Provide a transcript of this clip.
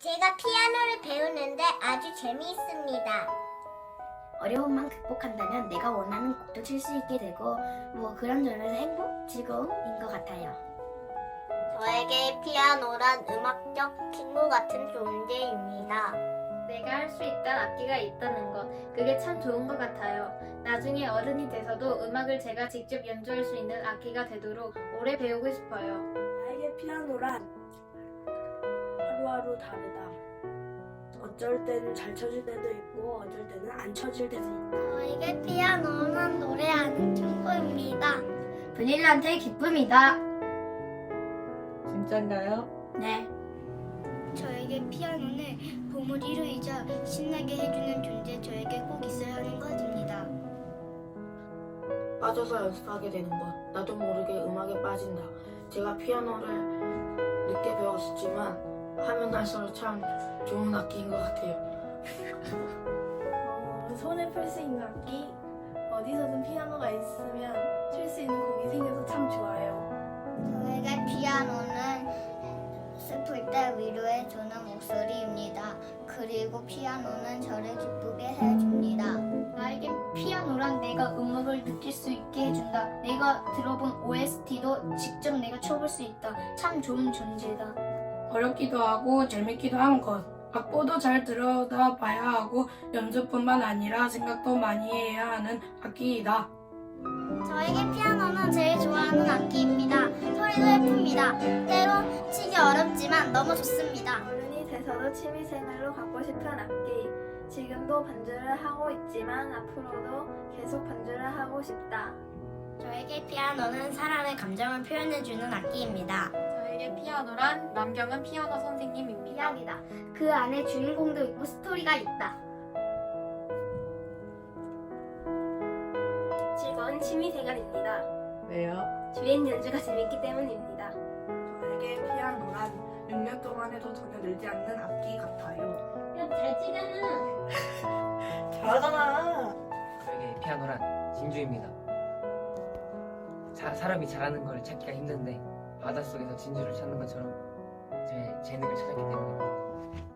제가 피아노를 배우는데 아주 재미있습니다. 어려움만 극복한다면 내가 원하는 곡도 칠 수 있게 되고 뭐 그런 점에서 행복, 즐거움인 것 같아요. 저에게 피아노란 음악적 친구 같은 존재입니다. 내가 할 수 있다는 악기가 있다는 것, 그게 참 좋은 것 같아요. 나중에 어른이 돼서도 음악을 제가 직접 연주할 수 있는 악기가 되도록 오래 배우고 싶어요. 나에게 피아노란 하루하루 다르다. 어쩔 때는 잘 쳐질 때도 있고 어쩔 때는 안 쳐질 때도 있다. 저에게 피아노는 노래하는 친구입니다. 분일라한테 기쁨이다. 진짠가요? 네. 저에게 피아노는 보물 1호이자 신나게 해주는 존재 저에게 꼭 있어야 하는 것입니다. 빠져서 연습하게 되는 것. 나도 모르게 음악에 빠진다. 제가 피아노를 늦게 배웠었지만 하면 할수록 참 좋은 악기인 것 같아요. 어, 손에 풀 수 있는 악기 어디서든 피아노가 있으면 칠 수 있는 곡이 생겨서 참 좋아요. 저에게 피아노는 슬플 때 위로해주는 목소리입니다. 그리고 피아노는 저를 기쁘게 해줍니다. 나에게 피아노란 내가 음악을 느낄 수 있게 해준다. 내가 들어본 OST도 직접 내가 쳐볼 수 있다. 참 좋은 존재다. 어렵기도 하고 재밌기도 한 것. 악보도 잘 들여다 봐야 하고 연주뿐만 아니라 생각도 많이 해야 하는 악기이다. 저에게 피아노는 제일 좋아하는 악기입니다. 소리도 예쁩니다. 때론 치기 어렵지만 너무 좋습니다. 어른이 돼서도 취미생활로 갖고 싶은 악기. 지금도 반주를 하고 있지만 앞으로도 계속 반주를 하고 싶다. 저에게 피아노는 사람의 감정을 표현해주는 악기입니다. 저에게 피아노란 남경은 피아노 선생님입니다. 이야기다. 그 안에 주인공도 있고 스토리가 있다. 즐거운 취미 생활입니다. 왜요? 주엔 연주가 재밌기 때문입니다. 저에게 피아노란 6년 동안 해도 전혀 늘지 않는 악기 같아요. 잘 치잖아. 잘하잖아. 저에게 피아노란 진주입니다. 사, 사람이 잘하는 걸 찾기가 힘든데 바닷속에서 진주를 찾는 것처럼 제 재능을 찾았기 때문입니다.